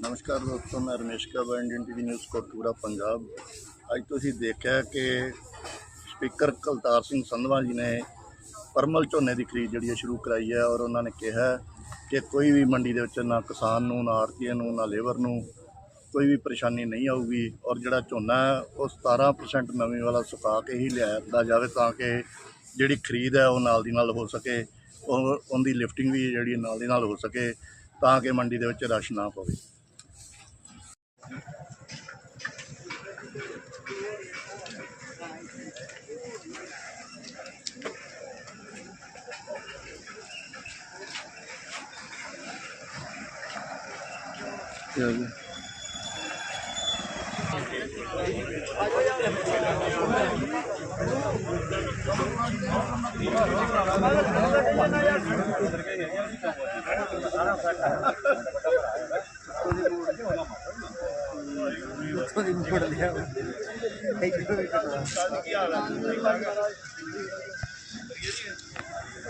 ਨਮਸਕਾਰ ਦੋਸਤੋ, ਮੈਂ Ramesh Kaba Indian TV news Kotkapura, Punjab. ਅੱਜ ਤੁਸੀਂ ਦੇਖਿਆ ਕਿ ਸਪੀਕਰ ਕਲਤਾਰ ਸਿੰਘ ਸੰਧਵਾ ਜੀ ਨੇ ਪਰਮਲ ਝੋਨੇ ਦੀ ਖਰੀਦ ਜਿਹੜੀ ਹੈ ਸ਼ੁਰੂ ਕਰਾਈ ਹੈ ਔਰ ਉਹਨਾਂ ਨੇ ਕਿਹਾ ਕਿ ਕੋਈ ਵੀ ਮੰਡੀ ਦੇ ਵਿੱਚ ਨਾ ਕਿਸਾਨ ਨੂੰ, ਨਾ ਆੜ੍ਹਤੀਏ ਨੂੰ, ਨਾ ਲੇਬਰ ਨੂੰ ਕੋਈ ਵੀ ਪਰੇਸ਼ਾਨੀ ਨਹੀਂ ਆਊਗੀ ਔਰ ਜਿਹੜਾ ਝੋਨਾ ਹੈ, ਉਹ 17% ਨਵੀਂ ਵਾਲਾ ਸੁਕਾ ਕੇ ਹੀ ਲਿਆਇਆ ਜਾਵੇ ਤਾਂ ਕਿ ਜਿਹੜੀ ਖਰੀਦ ਹੈ, ਉਹ ਨਾਲ ਦੀ ਨਾਲ ਹੋ ਸਕੇ। ਉਹ, ਉਹਦੀ ਲਿਫਟਿੰਗ ਵੀ ਜਿਹੜੀ ਨਾਲ ਦੀ ਨਾਲ ਹੋ ਸਕੇ ਤਾਂ ਕਿ ਮੰਡੀ ਦੇ ਵਿੱਚ ਰਸ਼ ਨਾ ਪਵੇ। chơi nha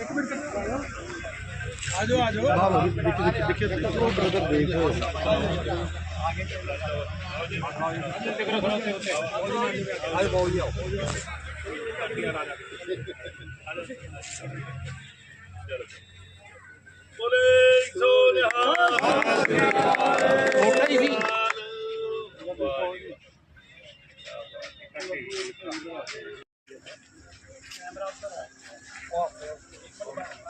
एक मिनट ਆਜੋ ਆਜੋ ਦੇਖੋ ਦੇਖੋ ਬ੍ਰਦਰ ਦੇਖੋ ਆਗੇ ਚਲੋ ਆਜੋ ਬਾਉ ਜੀ ਆਓ ਬੋਲੇ ਸੋਨਿਹਾ ਹੋਣਾ ਹੀ ਵੀ ਕੈਮਰਾ ਉੱਪਰ ਆਫ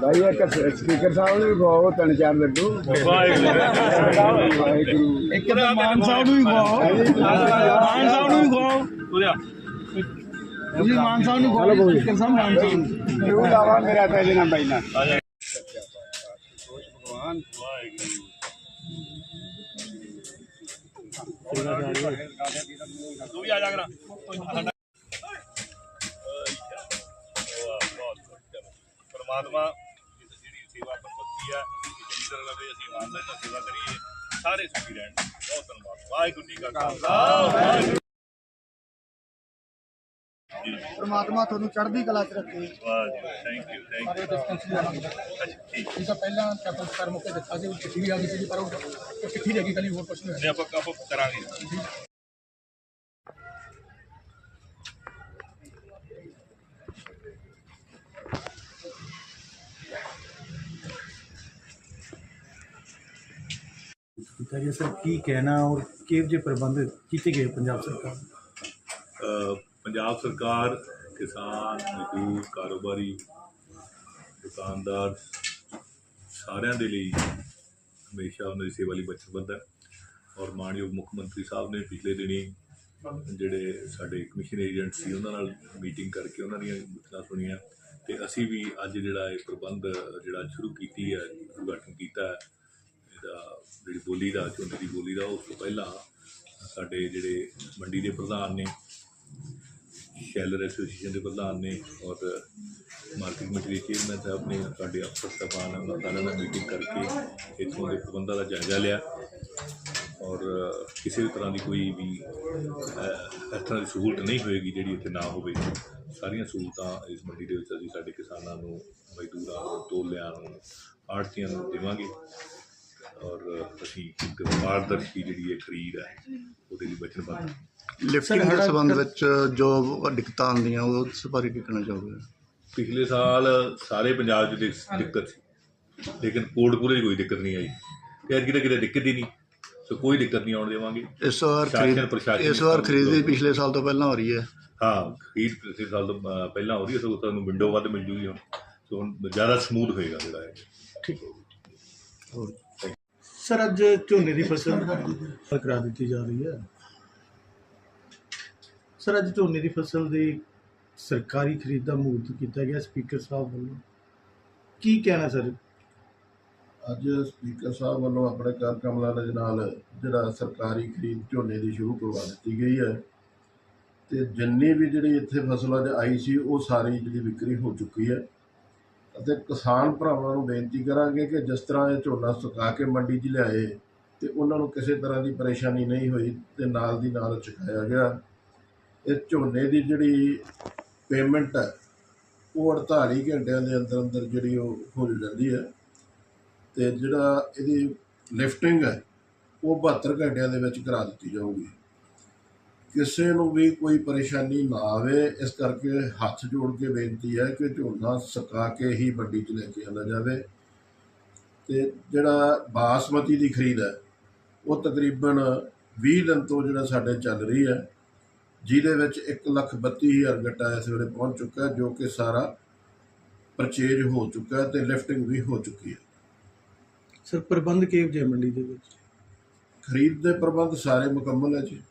ਭਾਈ ਇੱਕ ਸਪੀਕਰ ਸਾਹਿਬ ਨੂੰ ਵੀ ਖਵਾਓ ਤਿੰਨ ਚਾਰ ਲੱਡੂ। ਵਾਹਿਗੁਰੂ। ਇੱਕ ਤਾਂ ਮਾਨ ਸਾਹਿਬ ਨੂੰ ਵੀ ਖਵਾਓ। ਮਾਨ ਸਾਹਿਬ ਨੂੰ ਵੀ ਖਵਾਓ। ਤੁਸੀਂ ਮਾਨ ਸਾਹਿਬ ਨੂੰ ਖਵਾਓ ਸਪੀਕਰ ਸਾਹਿਬ ਮਾਨ ਸਾਹਿਬ ਨੂੰ। ਕਿਉਂ ਲਾਵਾ ਮੇਰਾ ਤਾਂ ਇਹਦੇ ਨਾਲ ਬਾਈ ਨਾਲ। ਤੂੰ ਵੀ ਆ ਜਾ ਕਰਾਂ। ਪਰਮਾਤਮਾ ਜਿਹੜੀ ਸੇਵਾ ਪਰਪਤੀ ਆ ਚੰਗੀ ਤਰ੍ਹਾਂ ਲਵੇ ਅਸੀਂ ਇਮਾਨਦਾਰੀ ਨਾਲ ਸੇਵਾ ਕਰੀਏ। ਸਾਰੇ ਸੁਖੀ ਰਹਿਣ। ਬਹੁਤ ਧੰਨਵਾਦ। ਵਾਹਿਗੁਰੂ ਜੀ ਕਾ ਖਾਲਸਾ। ਵਾਹਿਗੁਰੂ ਜੀ ਪ੍ਰਮਾਤਮਾ ਤੁਹਾਨੂੰ ਚੜ੍ਹਦੀ ਕਲਾ 'ਚ ਰੱਖੇ। Waheguru thank you thank you ਅੱਛਾ ਠੀਕ। ਇਹ ਤਾਂ ਪਹਿਲਾਂ ਕੈਪਟਨ ਸਰ ਮੌਕੇ ਦਿੱਤਾ ਸੀ ਉਹ ਚਿੱਠੀ ਵੀ ਆ ਗਈ ਸੀ ਪਰ ਉਹ ਚਿੱਠੀ ਰਹਿ ਗਈ ਕੱਲੀ ਹੋਰ ਕੁਝ ਨਹੀਂ ਆਪਾਂ ਆਪਾਂ ਕਰਾਂਗੇ। ਕੀਤਾ ਗਿਆ ਸਰ ਕੀ ਕਹਿਣਾ ਔਰ ਕਿਹੋ ਜਿਹੇ ਪ੍ਰਬੰਧ ਕੀਤੇ ਗਏ ਪੰਜਾਬ ਸਰਕਾਰ ਅ, ਪੰਜਾਬ ਸਰਕਾਰ ਕਿਸਾਨ ਮਜ਼ਦੂਰ ਕਾਰੋਬਾਰੀ ਦੁਕਾਨਦਾਰ ਸਾਰਿਆਂ ਦੇ ਲਈ ਹਮੇਸ਼ਾ ਉਹਨਾਂ ਦੀ ਸੇਵਾ ਲਈ ਵਚਨਬੱਧ ਹੈ। ਔਰ ਮਾਨਯੋਗ ਮੁੱਖ ਮੰਤਰੀ ਸਾਹਿਬ ਨੇ ਪਿਛਲੇ ਦਿਨੀ ਜਿਹੜੇ ਸਾਡੇ ਕਮਿਸ਼ਨ ਏਜੰਟ ਸੀ ਉਹਨਾਂ ਨਾਲ ਮੀਟਿੰਗ ਕਰਕੇ ਉਹਨਾਂ ਦੀਆਂ ਮੁੱਦਤਾਂ ਸੁਣੀਆਂ। ਤੇ ਅਸੀਂ ਵੀ ਅੱਜ ਜਿਹੜਾ ਇਹ ਪ੍ਰਬੰਧ ਜਿਹੜਾ ਸ਼ੁਰੂ ਕੀਤੀ ਹੈ ਉਦਘਾਟਨ ਕੀਤਾ ਹੈ ਜਿਹੜੀ ਬੋਲੀ ਦਾ ਝੋਨੇ ਦੀ ਬੋਲੀ ਦਾ ਉਸ ਤੋਂ ਪਹਿਲਾਂ ਸਾਡੇ ਜਿਹੜੇ ਮੰਡੀ ਦੇ ਪ੍ਰਧਾਨ ਨੇ ਸ਼ੈਲਰ ਐਸੋਸੀਏਸ਼ਨ ਦੇ ਪ੍ਰਧਾਨ ਨੇ ਔਰ ਮਾਰਕੀਟ ਕਮੇਟੀ ਦੇ ਚੇਅਰਮੈਨ ਸਾਹਿਬ ਨੇ ਸਾਡੇ ਅਫਸਰ ਸਾਹਿਬਾਨ ਉਹਨਾਂ ਸਾਰਿਆਂ ਨਾਲ ਮੀਟਿੰਗ ਕਰਕੇ ਇੱਥੋਂ ਦੇ ਪ੍ਰਬੰਧਾਂ ਦਾ ਜਾਇਜ਼ਾ ਲਿਆ। ਔਰ ਕਿਸੇ ਵੀ ਤਰ੍ਹਾਂ ਦੀ ਕੋਈ ਵੀ ਅਹ, ਇਸ ਤਰ੍ਹਾਂ ਦੀ ਸਹੂਲਤ ਨਹੀਂ ਹੋਏਗੀ ਜਿਹੜੀ ਇੱਥੇ ਨਾ ਹੋਵੇ। ਸਾਰੀਆਂ ਸਹੂਲਤਾਂ ਇਸ ਮੰਡੀ ਦੇ ਵਿੱਚ ਅਸੀਂ ਸਾਡੇ ਕਿਸਾਨਾਂ ਨੂੰ ਮਜ਼ਦੂਰਾਂ ਨੂੰ ਤੋਲਿਆਂ ਨੂੰ ਆੜਤੀਆਂ ਨੂੰ ਦੇਵਾਂਗੇ। ਔਰ ਅਸੀਂ ਇੱਕ ਪਾਰਦਰਸ਼ੀ ਜਿਹੜੀ ਇਹ ਖਰੀਦ ਹੈ ਉਹਦੇ ਲਈ ਵਚਨਬੱਧ ਹਾਂ ਲਿਫਟਿੰਗ ਦੇ ਸੰਬੰਧ ਵਿੱਚ ਜੋ ਦਿੱਕਤਾਂ ਆਉਂਦੀਆਂ ਉਹ ਉਸ ਬਾਰੇ ਕੀ ਕਹਿਣਾ ਚਾਹੋਗੇ? ਪਿਛਲੇ ਸਾਲ ਸਾਰੇ ਪੰਜਾਬ 'ਚ ਦਿਕ- ਦਿੱਕਤ ਸੀ ਲੇਕਿਨ ਕੋਟਪੂਰੇ 'ਚ ਕੋਈ ਦਿੱਕਤ ਨਹੀਂ ਆਈ। ਤੇ ਅੱਜ ਕਿਤੇ ਕਿਤੇ ਦਿੱਕਤ ਹੀ ਨਹੀਂ ਸੋ ਕੋਈ ਦਿੱਕਤ ਨਹੀਂ ਆਉਣ ਦੇਵਾਂਗੇ। ਇਸ ਵਾਰ ਸ਼ਾਸਨ ਖਰੀਦ ਪ੍ਰਸ਼ਾਸਨ ਇਸ ਵਾਰ ਖਰੀਦ ਵੀ ਪਿਛਲੇ ਸਾਲ ਤੋਂ ਪਹਿਲਾਂ ਹੋ ਰਹੀ ਹੈ। ਹਾਂ ਖਰੀਦ ਪਿਛਲੇ ਸਾਲ ਤੋਂ ਅ, ਪਹਿਲਾਂ ਹੋ ਰਹੀ ਹੈ ਸੋ ਤੁਹਾਨੂੰ ਵਿੰਡੋ ਵੱਧ ਮਿਲ ਜੂਗੀ ਹੁਣ। ਸੋ ਹੁਣ ਜ਼ਿਆਦਾ ਸਮੂਥ ਹੋਏਗਾ ਜਿਹੜਾ ਹੈ ਠੀਕ। ਸਰ, ਅੱਜ ਝੋਨੇ ਦੀ ਫਸਲ ਕਰਾ ਦਿੱਤੀ ਜਾ ਰਹੀ ਹੈ। ਸਰ, ਅੱਜ ਝੋਨੇ ਦੀ ਫਸਲ ਦੀ ਸਰਕਾਰੀ ਖਰੀਦ ਦਾ ਮੂਰਤ ਕੀਤਾ ਗਿਆ ਸਪੀਕਰ ਸਾਹਿਬ ਵੱਲੋਂ। ਕੀ ਕਹਿਣਾ ਸਰ? ਅੱਜ ਸਪੀਕਰ ਸਾਹਿਬ ਵੱਲੋਂ ਆਪਣੇ ਕਰ ਕਮਲਾਂ ਦੇ ਨਾਲ ਜਿਹੜਾ ਸਰਕਾਰੀ ਖਰੀਦ ਝੋਨੇ ਦੀ ਸ਼ੁਰੂ ਕਰਵਾ ਦਿੱਤੀ ਗਈ ਹੈ। ਤੇ ਜਿੰਨੀ ਵੀ ਜਿਹੜੀ ਇੱਥੇ ਫਸਲ ਅੱਜ ਆਈ ਸੀ, ਉਹ ਸਾਰੀ ਜਿਹੜੀ ਵਿਕਰੀ ਹੋ ਚੁੱਕੀ ਹੈ। ਅਤੇ ਕਿਸਾਨ ਭਰਾਵਾਂ ਨੂੰ ਬੇਨਤੀ ਕਰਾਂਗੇ ਕਿ ਜਿਸ ਤਰ੍ਹਾਂ ਇਹ ਝੋਨਾ ਸੁਕਾ ਕੇ ਮੰਡੀ 'ਚ ਲਿਆਏ ਤੇ ਉਹਨਾਂ ਨੂੰ ਕਿਸੇ ਤਰ੍ਹਾਂ ਦੀ ਪਰੇਸ਼ਾਨੀ ਨਹੀਂ ਹੋਈ ਤੇ ਨਾਲ ਦੀ ਨਾਲ ਚੁਕਾਇਆ ਗਿਆ। ਇਹ ਝੋਨੇ ਦੀ ਜਿਹੜੀ ਪੇਮੈਂਟ ਹੈ, ਉਹ 48 ਘੰਟਿਆਂ ਦੇ ਅੰਦਰ ਅੰਦਰ ਜਿਹੜੀ ਉਹ ਹੋ ਜਾਂਦੀ ਹੈ ਤੇ ਜਿਹੜਾ ਇਹਦੀ ਲਿਫਟਿੰਗ ਹੈ, ਉਹ 72 ਘੰਟਿਆਂ ਦੇ ਵਿੱਚ ਕਰਾ ਦਿੱਤੀ ਜਾਊਗੀ। ਕਿਸੇ ਨੂੰ ਵੀ ਕੋਈ ਪਰੇਸ਼ਾਨੀ ਨਾ ਆਵੇ ਇਸ ਕਰਕੇ ਹੱਥ ਜੋੜ ਕੇ ਬੇਨਤੀ ਹੈ ਕਿ ਝੋਨਾ ਸੁਕਾ ਕੇ ਹੀ ਮੰਡੀ 'ਚ ਲੈ ਕੇ ਆਉਣਾ ਜਾਵੇ। ਤੇ ਜਿਹੜਾ ਬਾਸਮਤੀ ਦੀ ਖਰੀਦ ਹੈ ਉਹ ਤਕਰੀਬਨ 20 ਦਿਨ ਤੋਂ ਜਿਹੜਾ ਸਾਡੇ ਚੱਲ ਰਹੀ ਹੈ ਜਿਹਦੇ ਵਿੱਚ 132000 ਗੱਟਾ ਇਸ ਵੇਲੇ ਪਹੁੰਚ ਚੁੱਕਾ ਜੋ ਕਿ ਸਾਰਾ ਪਰਚੇਜ ਹੋ ਚੁੱਕਾ ਤੇ ਲਿਫਟਿੰਗ ਵੀ ਹੋ ਚੁੱਕੀ ਹੈ। ਸਰ ਪ੍ਰਬੰਧ ਕਿਹੋ ਜਿਹੇ ਮੰਡੀ ਦੇ ਵਿੱਚ? ਖਰੀਦ ਦੇ ਪ੍ਰਬੰਧ ਸਾਰੇ ਮੁਕੰਮਲ ਹੈ ਜੀ।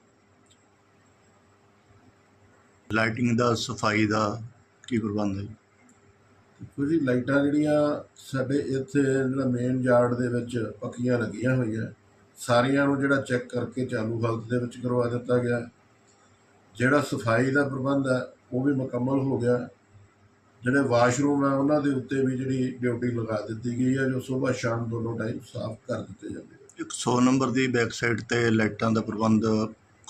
ਲਾਈਟਿੰਗ ਦਾ ਸਫ਼ਾਈ ਦਾ ਕੀ ਪ੍ਰਬੰਧ ਹੈ ਕੁਝ ਲਾਈਟਾਂ ਜਿਹੜੀਆਂ ਸਾਡੇ ਇੱਥੇ ਜਿਹੜਾ ਮੇਨ ਯਾਰਡ ਦੇ ਵਿੱਚ ਪੱਕੀਆਂ ਲੱਗੀਆਂ ਹੋਈਆਂ ਸਾਰੀਆਂ ਨੂੰ ਜਿਹੜਾ ਚੈੱਕ ਕਰਕੇ ਚਾਲੂ ਹਾਲਤ ਦੇ ਵਿੱਚ ਕਰਵਾ ਦਿੱਤਾ ਗਿਆ। ਜਿਹੜਾ ਸਫ਼ਾਈ ਦਾ ਪ੍ਰਬੰਧ ਹੈ ਉਹ ਵੀ ਮੁਕੰਮਲ ਹੋ ਗਿਆ। ਜਿਹੜੇ ਵਾਸ਼ਰੂਮ ਹੈ ਉਹਨਾਂ ਦੇ ਉੱਤੇ ਵੀ ਜਿਹੜੀ ਡਿਊਟੀ ਲਗਾ ਦਿੱਤੀ ਗਈ ਹੈ ਜੋ ਸਵੇਰ ਸ਼ਾਮ ਦੋਨੋਂ ਟਾਈਮ ਸਾਫ਼ ਕਰ ਦਿੱਤੇ ਜਾਂਦੇ ਨੇ। 100 ਨੰਬਰ ਦੀ ਬੈਕ ਸਾਈਡ ਤੇ ਲਾਈਟਾਂ ਦਾ ਪ੍ਰਬੰਧ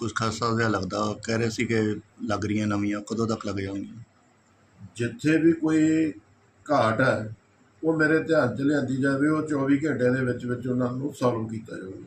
ਕੁਝ ਖਾਸਾ ਜਿਹਾ ਲੱਗਦਾ ਕਹਿ ਰਹੇ ਸੀ ਕਿ ਲੱਗ ਰਹੀਆਂ ਨਵੀਆਂ ਕਦੋਂ ਤੱਕ ਲੱਗ ਜਾਣਗੀਆਂ? ਜਿੱਥੇ ਵੀ ਕੋਈ ਘਾਟ ਹੈ, ਉਹ ਮੇਰੇ ਧਿਆਨ 'ਚ ਲਿਆਂਦੀ ਜਾਵੇ, ਉਹ 24 ਘੰਟਿਆਂ ਦੇ ਵਿੱਚ ਵਿੱਚ ਉਹਨਾਂ ਨੂੰ ਸੋਲਵ ਕੀਤਾ ਜਾਵੇ।